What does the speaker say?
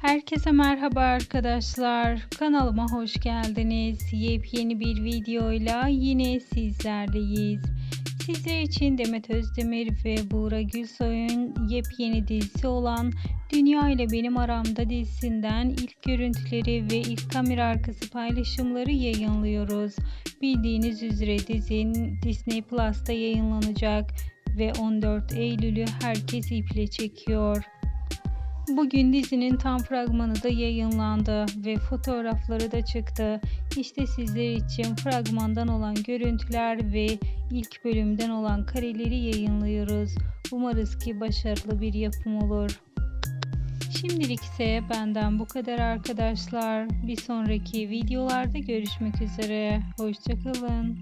Herkese merhaba arkadaşlar. Kanalıma hoş geldiniz. Yepyeni bir videoyla yine sizlerleyiz. Sizler için Demet Özdemir ve Buğra Gülsoy'un yepyeni dizisi olan Dünya ile Benim Aramda dizisinden ilk görüntüleri ve ilk kamera arkası paylaşımları yayınlıyoruz. Bildiğiniz üzere dizinin Disney Plus'ta yayınlanacak ve 14 Eylül'ü herkes iple çekiyor. Bugün dizinin tam fragmanı da yayınlandı ve fotoğrafları da çıktı. İşte sizler için fragmandan olan görüntüler ve ilk bölümden olan kareleri yayınlıyoruz. Umarız ki başarılı bir yapım olur. Şimdilik ise benden bu kadar arkadaşlar. Bir sonraki videolarda görüşmek üzere. Hoşçakalın.